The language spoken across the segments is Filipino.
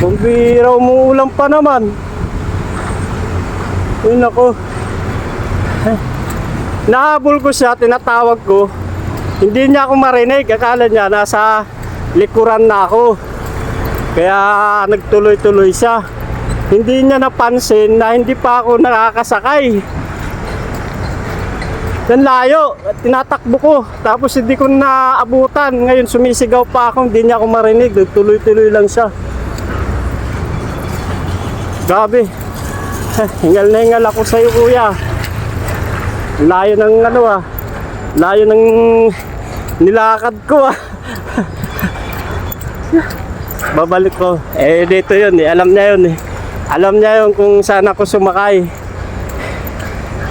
Bumbira, umuulan pa naman. Ay, nako. Nahabol ko siya, tinatawag ko. Hindi niya ako marinig. Akala niya nasa likuran na ako. Kaya nagtuloy-tuloy siya. Hindi niya napansin na hindi pa ako nakakasakay. Dan layo, tinatakbo ko. Tapos hindi ko naabutan. Ngayon sumisigaw pa ako, hindi niya ako marinig. Tuloy-tuloy lang siya. Grabe. Hingal na hingal ako sa'yo kuya. Layo ng ano ah. Layo ng nilakad ko ah. Babalik ko. Eh dito yun eh. Alam niya yun eh. Alam niya yun kung saan ako sumakay.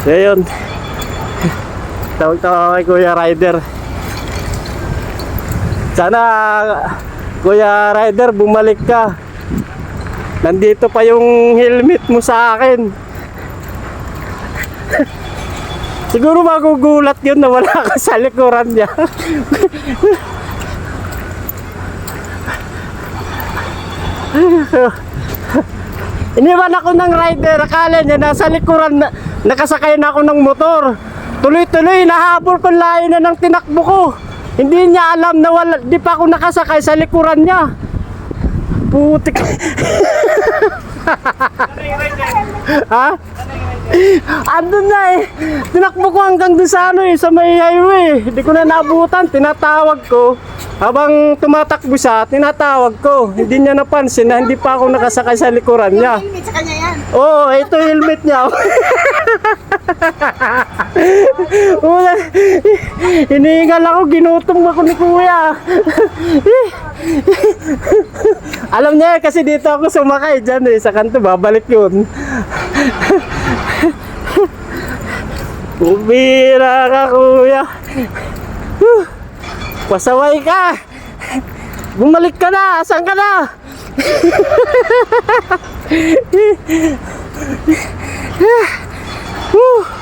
So yun. Tawag-tawag kay Kuya Rider. Sana Kuya Rider bumalik ka. Nandito pa yung helmet mo sa akin. Siguro magugulat yun na wala ka sa likuran niya. Iniwan ako ng rider, akala niya nasa likuran, na, nakasakay na ako ng motor. Tuloy-tuloy, nahabol ko layo na ng tinakbo ko. Hindi niya alam na wala, di pa ako nakasakay sa likuran niya. Putik. ha? Andun na eh. Tinakbo ko hanggang doon sa ano eh, sa may highway. Hindi ko na naabutan. Tinatawag ko. Habang tumatakbo siya, tinatawag ko. Hindi niya napansin na hindi pa ako nakasakay sa likuran niya. Helmet sa kanya yan. Oo, oh, ito yung helmet niya. Wala. Hinihingal ako, ginutom ako ni kuya. Alam niya kasi dito ako sumakay dyan eh, sa kanto, babalik yun. Bumira ka kuya. Pasaway ka. Bumalik ka na, asan ka na? Whew.